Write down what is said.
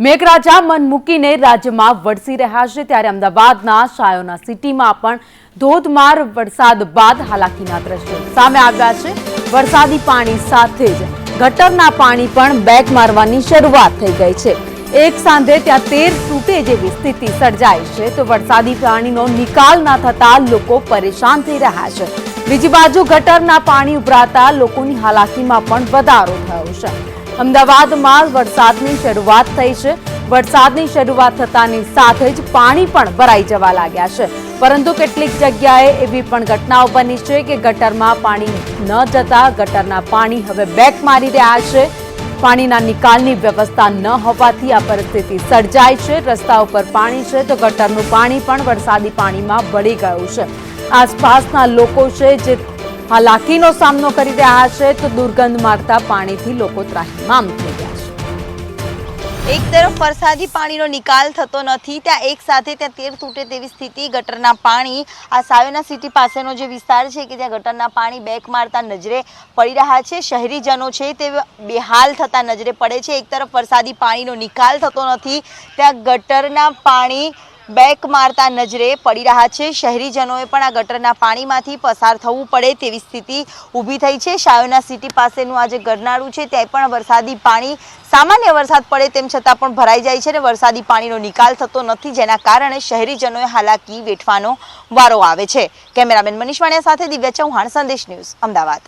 મેઘરાજા મન મૂકીને રાજ્યમાં વરસી રહ્યા છે ત્યારે અમદાવાદના શાયોના સિટીમાં પણ ધોધમાર વરસાદ બાદ હાલાકીના દ્રશ્યો સામે આવ્યા છે. વરસાદી પાણી સાથે જ ગટરના પાણી પણ બેક મારવાની શરૂઆત થઈ ગઈ છે. એક સાંધે ત્યાં તેર તૂટે જેવી સ્થિતિ સર્જાઈ છે તો વરસાદી પાણીનો નિકાલ ના થતા લોકો પરેશાન થઈ રહ્યા છે. બીજી બાજુ ગટરના પાણી ઉભરાતા લોકોની હાલાકીમાં પણ વધારો થયો છે. અમદાવાદમાં વરસાદની શરૂઆત થઈ છે. વરસાદની શરૂઆત થતાની સાથે જ પાણી પણ ભરાઈ જવા લાગ્યા છે. પરંતુ કેટલીક જગ્યાએ એવી પણ ઘટનાઓ બની છે કે ગટરમાં પાણી ન જતા ગટરના પાણી હવે બેક મારી રહ્યા છે. પાણીના નિકાલની વ્યવસ્થા ન હોવાથી આ પરિસ્થિતિ સર્જાય છે. રસ્તા ઉપર પાણી છે તો ગટરનું પાણી પણ વરસાદી પાણીમાં ભળી ગયું છે. આસપાસના લોકો છે જે હાલાકીનો સામનો કરી રહ્યા છે તો દુર્ગંધ મારતા પાણીથી લોકો ત્રાહિમામ થઈ ગયા છે. એક તરફ વરસાદી પાણીનો નિકાલ થતો નથી, ત્યાં એક સાથે ત્યાં તેર તૂટે તેવી સ્થિતિ, ગટરના પાણી, આ સાયોના સિટી પાસેનો જે વિસ્તાર છે કે ત્યાં ગટરના પાણી બેક મારતા નજરે પડી રહ્યા છે, શહેરીજનો છે તે બેહાલ થતા નજરે પડે છે. એક તરફ વરસાદી પાણીનો નિકાલ થતો નથી, ત્યાં ગટરના પાણી બેક મારતા નજરે પડી રહ્યા છે. શહેરીજનોએ પણ આ ગટરના પાણીમાંથી પસાર થવું પડે તેવી સ્થિતિ ઊભી થઈ છે. શાયોના સિટી પાસેનું આ જે ગરનાળું છે, ત્યાં પણ વરસાદી પાણી, સામાન્ય વરસાદ પડે તેમ છતાં પણ ભરાઈ જાય છે અને વરસાદી પાણીનો નિકાલ થતો નથી, જેના કારણે શહેરીજનોએ હાલાકી વેઠવાનો વારો આવે છે. કેમેરામેન મનીષ વાણિયા સાથે દિવ્યા ચૌહાણ, સંદેશ ન્યૂઝ, અમદાવાદ.